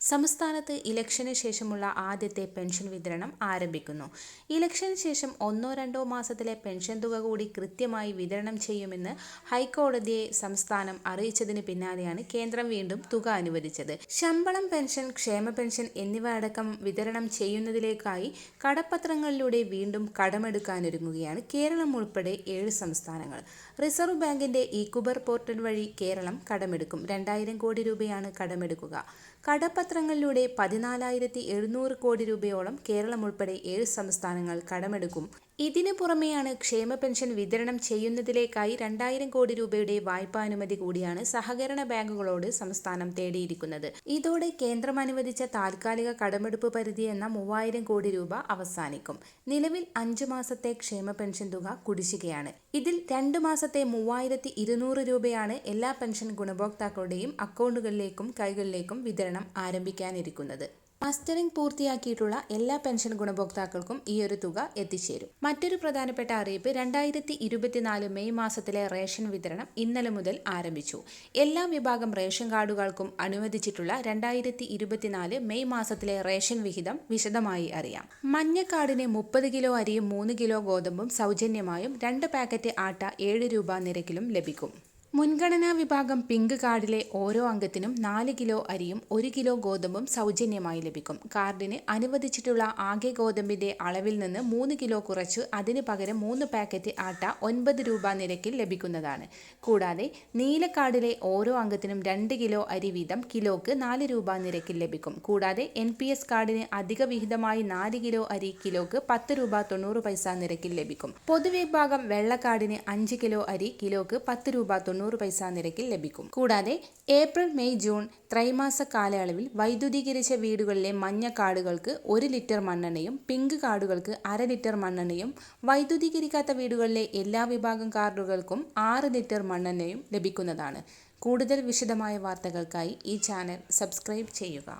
സംസ്ഥാനത്ത് ഇലക്ഷന് ശേഷമുള്ള ആദ്യത്തെ പെൻഷൻ വിതരണം ആരംഭിക്കുന്നു. ഇലക്ഷന് ശേഷം ഒന്നോ രണ്ടോ മാസത്തിലെ പെൻഷൻ തുക കൂടി കൃത്യമായി വിതരണം ചെയ്യുമെന്ന് ഹൈക്കോടതിയെ സംസ്ഥാനം അറിയിച്ചതിന് പിന്നാലെയാണ് കേന്ദ്രം വീണ്ടും തുക അനുവദിച്ചത്. ശമ്പളം പെൻഷൻ ക്ഷേമ പെൻഷൻ എന്നിവ അടക്കം വിതരണം ചെയ്യുന്നതിലേക്കായി കടപ്പത്രങ്ങളിലൂടെ വീണ്ടും കടമെടുക്കാനൊരുങ്ങുകയാണ് കേരളം ഉൾപ്പെടെ ഏഴ് സംസ്ഥാനങ്ങൾ. റിസർവ് ബാങ്കിന്റെ ഇക്കുബർ പോർട്ടൽ വഴി കേരളം കടമെടുക്കും. രണ്ടായിരം കോടി രൂപയാണ് കടമെടുക്കുക. കടപ്പത്രങ്ങളിലൂടെ പതിനാലായിരത്തി എഴുന്നൂറ് കോടി രൂപയോളം കേരളം ഉൾപ്പെടെ ഏഴ് സംസ്ഥാനങ്ങൾ കടമെടുക്കും. ഇതിനു പുറമെയാണ് ക്ഷേമ പെൻഷൻ വിതരണം ചെയ്യുന്നതിലേക്കായി രണ്ടായിരം കോടി രൂപയുടെ വായ്പാനുമതി കൂടിയാണ് സഹകരണ ബാങ്കുകളോട് സംസ്ഥാനം തേടിയിരിക്കുന്നത്. ഇതോടെ കേന്ദ്രം അനുവദിച്ച താൽക്കാലിക കടമെടുപ്പ് പരിധി എന്ന മൂവായിരം കോടി രൂപ അവസാനിക്കും. നിലവിൽ അഞ്ചു മാസത്തെ ക്ഷേമ പെൻഷൻ തുക കുടിശ്ശികയാണ്. ഇതിൽ രണ്ടു മാസത്തെ മൂവായിരത്തി ഇരുന്നൂറ് രൂപയാണ് എല്ലാ പെൻഷൻ ഗുണഭോക്താക്കളുടെയും അക്കൗണ്ടുകളിലേക്കും കൈകളിലേക്കും വിതരണം ആരംഭിക്കാനിരിക്കുന്നത്. മസ്റ്ററിംഗ് പൂർത്തിയാക്കിയിട്ടുള്ള എല്ലാ പെൻഷൻ ഗുണഭോക്താക്കൾക്കും ഈ ഒരു തുക എത്തിച്ചേരും. മറ്റൊരു പ്രധാനപ്പെട്ട അറിയിപ്പ് രണ്ടായിരത്തി ഇരുപത്തിനാല് മെയ് മാസത്തിലെ റേഷൻ വിതരണം ഇന്നലെ മുതൽ ആരംഭിച്ചു. എല്ലാ വിഭാഗം റേഷൻ കാർഡുകൾക്കും അനുവദിച്ചിട്ടുള്ള രണ്ടായിരത്തി ഇരുപത്തിനാല് മെയ് മാസത്തിലെ റേഷൻ വിഹിതം വിശദമായി അറിയാം. മഞ്ഞ കാർഡിന് മുപ്പത് കിലോ അരിയും മൂന്ന് കിലോ ഗോതമ്പും സൗജന്യമായും രണ്ട് പാക്കറ്റ് ആട്ട ഏഴ് രൂപ നിരക്കിലും ലഭിക്കും. മുൻഗണനാ വിഭാഗം പിങ്ക് കാർഡിലെ ഓരോ അംഗത്തിനും നാല് കിലോ അരിയും ഒരു കിലോ ഗോതമ്പും സൗജന്യമായി ലഭിക്കും. കാർഡിന് അനുവദിച്ചിട്ടുള്ള ആകെ ഗോതമ്പിന്റെ അളവിൽ നിന്ന് മൂന്ന് കിലോ കുറച്ച് അതിന് പകരം മൂന്ന് പാക്കറ്റ് ആട്ട ഒൻപത് രൂപ നിരക്കിൽ ലഭിക്കുന്നതാണ്. കൂടാതെ നീല കാർഡിലെ ഓരോ അംഗത്തിനും രണ്ട് കിലോ അരി വീതം കിലോക്ക് നാല് രൂപ നിരക്കിൽ ലഭിക്കും. കൂടാതെ എൻ പി എസ് കാർഡിന് അധിക വിഹിതമായി നാല് കിലോ അരി കിലോക്ക് പത്ത് രൂപ തൊണ്ണൂറ് പൈസ നിരക്കിൽ ലഭിക്കും. പൊതുവിഭാഗം വെള്ള കാർഡിന് അഞ്ച് കിലോ അരി കിലോക്ക് പത്ത് രൂപ തൊണ്ണൂറ് പൈസ നിരക്കിൽ ലഭിക്കും. കൂടാതെ ഏപ്രിൽ മെയ് ജൂൺ ത്രൈമാസ കാലയളവിൽ വൈദ്യുതീകരിച്ച വീടുകളിലെ മഞ്ഞ കാർഡുകൾക്ക് ഒരു ലിറ്റർ മണ്ണെണ്ണയും പിങ്ക് കാർഡുകൾക്ക് അര ലിറ്റർ മണ്ണെണ്ണയും വൈദ്യുതീകരിക്കാത്ത വീടുകളിലെ എല്ലാ വിഭാഗം കാർഡുകൾക്കും ആറ് ലിറ്റർ മണ്ണെണ്ണയും ലഭിക്കുന്നതാണ്. കൂടുതൽ വിശദമായ വാർത്തകൾക്കായി ഈ ചാനൽ സബ്സ്ക്രൈബ് ചെയ്യുക.